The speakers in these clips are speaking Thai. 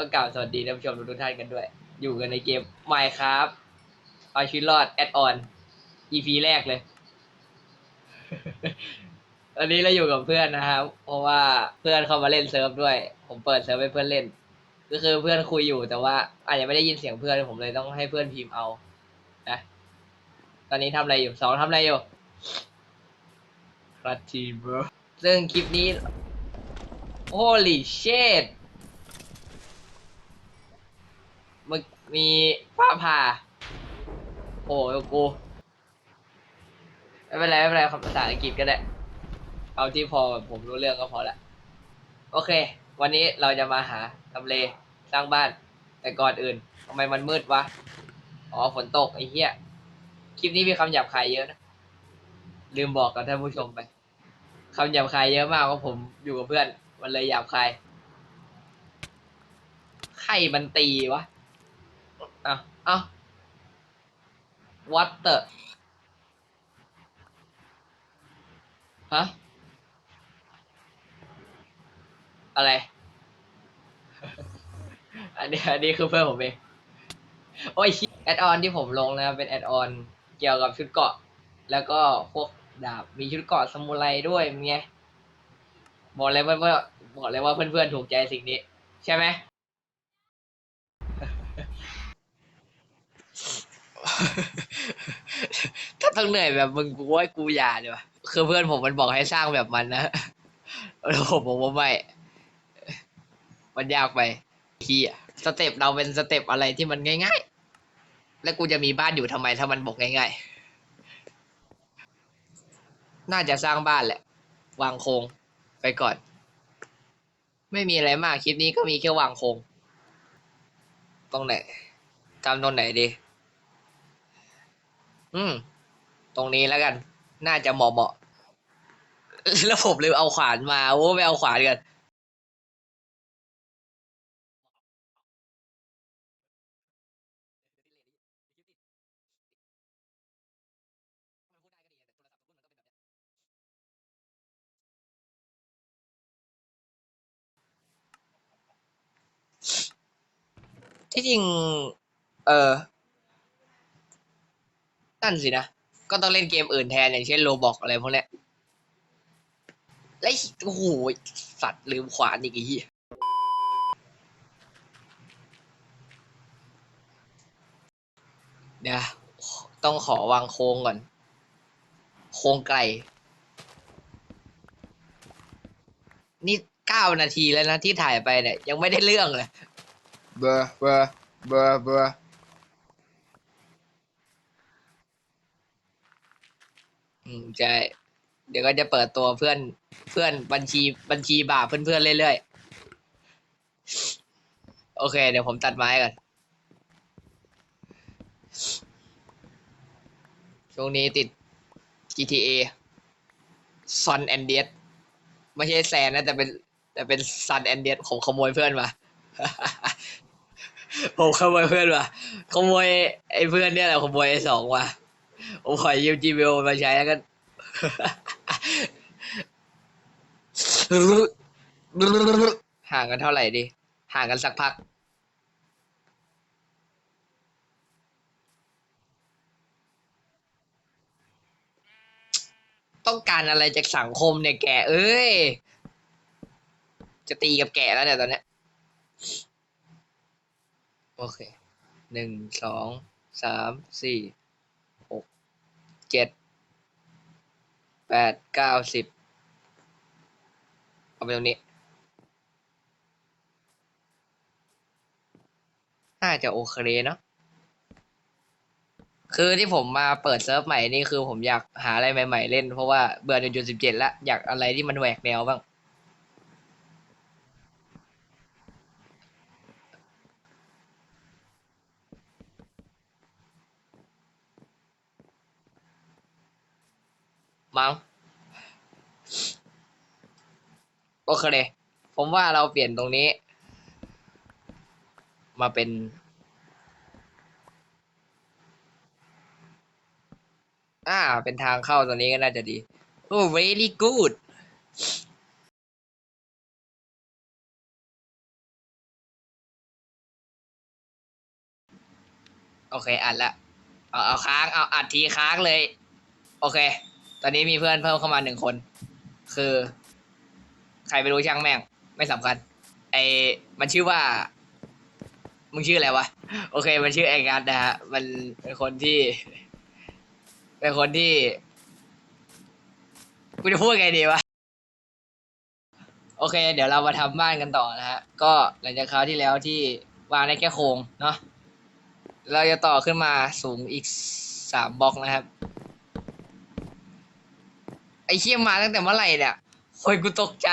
ก็กล่าวสวัสดีท่านผู้ชมทุกท่านกันด้วย อยู่กันในเกม Minecraft เอาชีวิตรอดแอดออน EP แรกเลยวันนี้เราอยู่กับเพื่อนนะครับ เพราะว่าเพื่อนเข้ามาเล่นเซิร์ฟด้วย ผมเปิดเซิร์ฟให้เพื่อนเล่น ก็คือเพื่อนคุยอยู่แต่ว่า อาจจะไม่ได้ยินเสียงเพื่อนผมเลยต้องให้เพื่อนพิมพ์เอานะตอนนี้ทำอะไรอยู่สองทำอะไรอยู่ครัทีบรซึ่งคลิปนี้ holy shit มีฟ้าผ่า โอ้ยกูไม่เป็นไรไม่เป็นไรคำภาษาอังกฤษก็ได้ เอาที่พอผมรู้เรื่องก็พอละ โอเค วันนี้เราจะมาหาทำเลสร้างบ้าน แต่ก่อนอื่นทำไมมันมืดวะ อ๋อฝนตกไอ้เหี้ย คลิปนี้มีคำหยาบคายเยอะนะ ลืมบอกกับท่านผู้ชมไปคำหยาบคายเยอะมากเพราะผมอยู่กับเพื่อน มันเลยหยาบคายใครมันตีวะ อาเอา what the ฮะ อะไร อันนี้อันนี้คือเพื่อนผมเอง โอ้ยแอดออนที่ผมลงนะครับเป็นแอดออนเกี่ยวกับชุดเกาะ แล้วก็พวกดาบ มีชุดเกาะสมุไรด้วยเป็นไงบอกเลยว่าบอกเลยว่าเพื่อนๆถูกใจสิ่งนี้ ใช่ไหม ถ้าต้องเหนื่อยแบบมึงกูว่ากูอย่าดีกว่าคือเพื่อนผมมันบอกให้สร้างแบบมันนะแล้วผมบอกว่าไม่ มันยากไปเฮียสเต็ปเราเป็นสเต็ปอะไรที่มันง่าย ๆ แล้วกูจะมีบ้านอยู่ทำไมถ้ามันบอกง่ายๆ น่าจะสร้างบ้านแหละ วางโครงไปก่อน ไม่มีอะไรมากคลิปนี้ก็มีแค่วางโครงตรงไหนทำตรงไหนดี อืม ตรงนี้แล้วกัน น่าจะเหมาะเหมาะแล้วผมลืมเอาขวานมาโอ้ไม่เอาขวานกันที่จริง เออ นั่นสินะ ก็ต้องเล่นเกมอื่นแทนอย่างเช่นโลบอกอะไรพวกเนี้ยแล้โอ้โหสัตว์ลืมขวานอีกอีเดี๋ยวต้องขอวางโครงก่อน โครงไก่นี่เก้านาทีแล้วนะที่ถ่ายไปเนี่ย ยังไม่ได้เรื่องเลย เบอร์เบอร์เบอร์เบอร์ อืมใช่ เดี๋ยวก็จะเปิดตัวเพื่อนเพื่อนบัญชีบัญชีบาปเพื่อนๆเรื่อยๆ โอเค เดี๋ยวผมตัดไม้ก่อน ช่วงนี้ติด GTA Sun and d e a d ไม่ใช่แซนนะ แต่เป็น แต่เป็น Sun and d e a d ผมขโมยเพื่อนมา ผมขโมยเพื่อนมาขโมยไอ้เพื่อนเนี่ยแหละขโมยไอ้สองมา ผมขอยืม Gmail มาใช้แล้วกันห่างกันเท่าไหร่ดิห่างกันสักพัก ต้องการอะไรจากสังคมเนี่ยแกเอ้ย จะตีกับแกแล้วเนี่ยตอนเนี้ยโอเคหนึ่งสองสามสี่ เจ็ดแปดเก้าสิบเอาไปตรงนี้น่าจะโอเคเนาะคือที่ผมมาเปิดเซิร์ฟใหม่นี่คือผมอยากหาอะไรใหม่ ๆ เล่นเพราะว่าเบื่อจนจุดสิบเจ็ดละอยากอะไรที่มันแหวกแนวบ้าง มั้งโอเคเลยผมว่าเราเปลี่ยนตรงนี้ มาเป็น อ่า เป็นทางเข้าตรงนี้ก็น่าจะดี โอ้ very good โอเค อัดละ เอา เอาค้าง เอาอัดทีค้างเลย โอเค ตอนนี้มีเพื่อนเพิ่มเข้ามาหนึ่งคน คือ ใครไปรู้ช่างแม่ง ไม่สำคัญ ไอมันชื่อว่า มึงชื่ออะไรวะ โอเค มันชื่อไอ้งัดนะฮะ มันเป็นคนที่ เป็นคนที่ กูจะพูดไงดีวะ โอเค เดี๋ยวเรามาทำบ้านกันต่อนะฮะ ก็หลังจากคราวที่แล้วที่วางได้แค่โครงเนาะ เราจะต่อขึ้นมาสูงอีกสามบล็อกนะครับ อ้เชี่ยมาตั้งแต่เมื่อไหร่เนี่ยโอ้ยกูตกใจ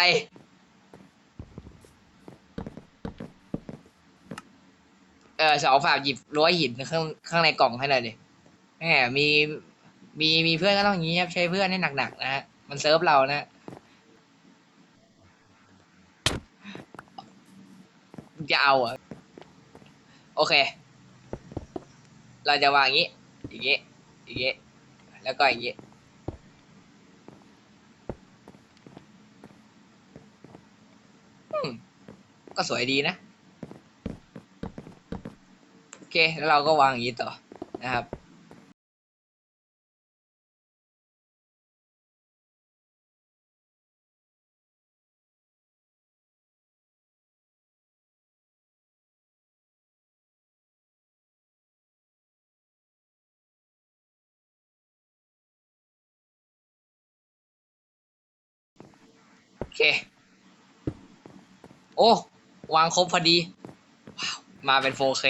เออสองฝากหยิบรั้วหินข้างข้างในกล่องให้หน่อยดิแหมมีมีมีเพื่อนก็ต้องอย่างนี้ครับใช้เพื่อนให้หนักๆนะฮะมันเซิร์ฟเรานะจะเอาอะโอเค เราจะวางอย่างนี้ อย่างนี้ อย่างนี้ แล้วก็อย่างนี้ อืม ก็สวยดีนะ โอเค แล้วเราก็วางอย่างนี้ต่อนะครับโอเค โอ้ วางครบพอดี ว้าว มาเป็น 4K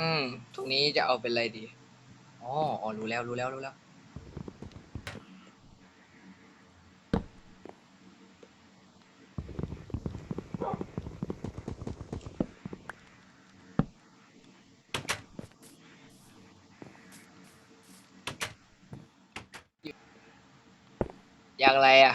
อืม ตรงนี้จะเอาเป็นอะไรดีอ๋ออ๋อรู้แล้วรู้แล้วรู้แล้ว อย่างไรอะ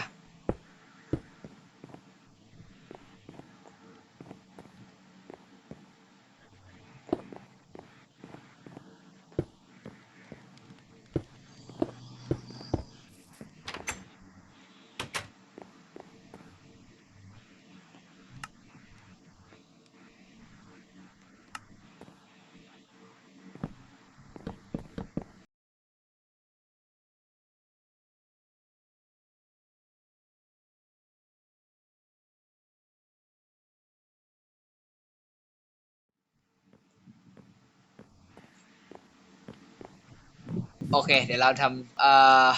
โอเค เดี๋ยวเราทำเอ่อ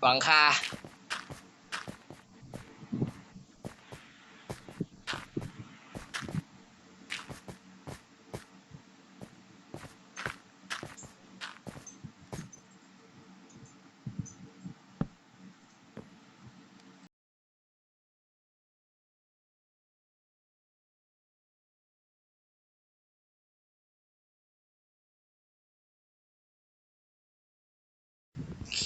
หวังคา เค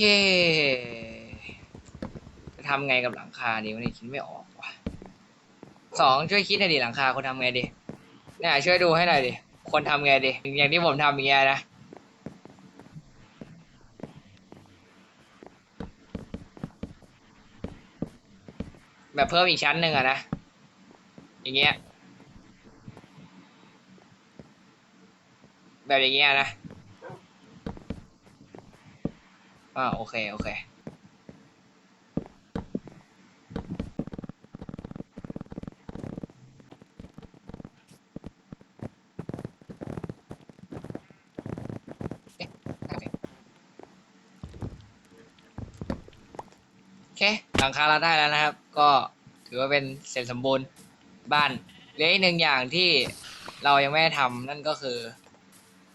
จะทำไงกับหลังคาดีวะเนี่ยคิดไม่ออกว่ะสองช่วยคิดหน่อยดิหลังคาคนทำไงดีเนี่ยช่วยดูให้หน่อยดิคนทำไงดิอย่างที่ผมทำอย่างเงี้ยนะแบบเพิ่มอีกชั้นหนึ่งอะนะ อย่างเงี้ย แบบอย่างเงี้ยนะ อ่าโอเคโอเคเอ๊ะโอเค โอเค หลังคาเราได้แล้วนะครับ ก็ถือว่าเป็นเสร็จสมบูรณ์บ้านเหลืออีกหนึ่งอย่างที่เรายังไม่ได้ทำนั่นก็คือ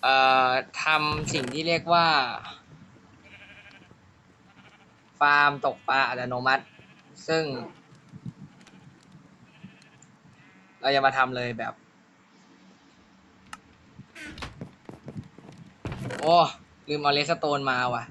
เอ่อทำสิ่งที่เรียกว่า ฟาร์มตกปลาอัตโนมัติ ซึ่ง เราจะมาทำเลยแบบ โอ้ ลืมเอาเลสโตนมาว่ะ